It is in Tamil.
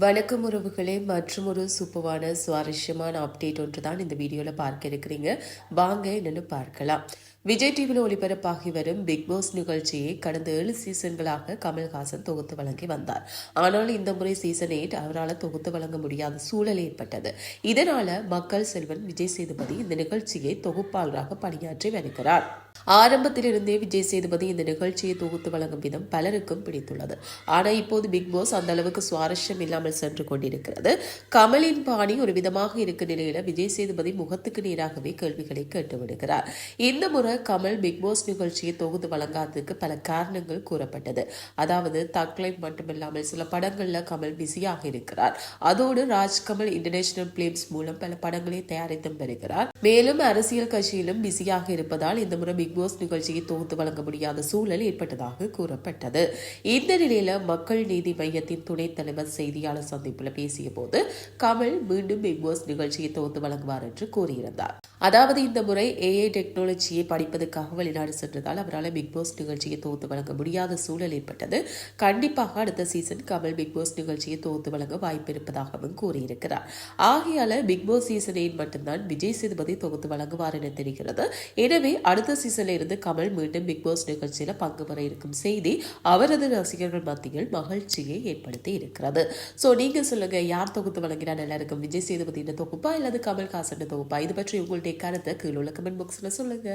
வணக்கம் உறவுகளே மற்றும் ஒரு சூப்பரான சுவாரஸ்யமான அப்டேட் ஒன்று தான் இந்த வீடியோவில் பார்க்க இருக்கிறீங்க. வாங்க என்னென்னு பார்க்கலாம். விஜய் டிவியில் ஒளிபரப்பாகி வரும் பிக் பாஸ் நிகழ்ச்சியை கடந்த ஏழு சீசன்களாக கமல்ஹாசன் தொகுத்து வழங்கி வந்தார். ஆனால் இந்த முறை சீசன் எயிட் அவரால் தொகுத்து வழங்க முடியாத சூழல் ஏற்பட்டது. இதனால மக்கள் செல்வன் விஜய் சேதுபதி இந்த நிகழ்ச்சியை தொகுப்பாளராக பணியாற்றி வருகிறார். ஆரம்பத்திலிருந்தே விஜய் சேதுபதி இந்த நிகழ்ச்சியை தொகுத்து வழங்கும் விதம் பலருக்கும் பிடித்துள்ளது. ஆனால் இப்போது பிக் பாஸ் அந்த அளவுக்கு சுவாரஸ்யம் இல்லாமல் சென்று கொண்டிருக்கிறது. கமலின் பாணி ஒரு விதமாக இருக்கும் நிலையில விஜய் சேதுபதி முகத்துக்கு நேராகவே கேள்விகளை கேட்டு விடுகிறார். இந்த முறை கமல் பிக் பாஸ் நிகழ்ச்சியை தொகுத்து வழங்காததுக்கு பல காரணங்கள் கூறப்பட்டது. அதாவது தக்லைஃப் மட்டுமில்லாமல் சில படங்கள்ல கமல் பிஸியாக இருக்கிறார். அதோடு ராஜ்கமல் இன்டர்நேஷனல் பிலிம்ஸ் மூலம் பல படங்களை தயாரித்தும் வருகிறார். மேலும் அரசியல் கட்சியிலும் பிஸியாக இருப்பதால் இந்த முறை பிக் பாஸ் நிகழ்ச்சியை தொகுத்து வழங்க முடியாத சூழல் ஏற்பட்டதாக கூறப்பட்டது. இந்த நிலையில மக்கள் நீதி மையத்தின் துணைத் தலைவர் செய்தியாளர் சந்திப்பில் பேசிய போது கமல் மீண்டும் பிக் பாஸ் நிகழ்ச்சியை தொகுத்து வழங்குவார் என்று கூறியிருந்தார். அதாவது இந்த முறை ஏஐ டெக்னாலஜியை படிப்பதற்காக வெளிநாடு சென்றதால் அவரால் பிக் பாஸ் நிகழ்ச்சியை தொகுத்து வழங்க முடியாத சூழல் ஏற்பட்டது. கண்டிப்பாக அடுத்த சீசன் கமல் பிக் பாஸ் நிகழ்ச்சியை தொகுத்து வழங்க வாய்ப்பு இருப்பதாகவும் கூறியிருக்கிறார். ஆகையால பிக் பாஸ் சீசனில் மட்டும்தான் விஜய் சேதுபதி தொகுத்து வழங்குவார் என தெரிகிறது. எனவே அடுத்த சீசன் சீசன்ல இருந்து கமல் மீண்டும் பிக்பாஸ் நிகழ்ச்சியில் பங்கு பெற இருக்கும் செய்தி அவரது ரசிகர்கள் மத்தியில் மகிழ்ச்சியை ஏற்படுத்தி இருக்கிறது. சோ நீங்க சொல்லுங்க யார் தொகுத்து வழங்கினா நல்லா இருக்கும் விஜய் சேதுபதியின் தொகுப்பா அல்லது கமல் ஹாசன் தொகுப்பா? இது பற்றி உங்களுடைய கருத்தை கீழே உள்ள கமெண்ட் பாக்ஸில் சொல்லுங்க.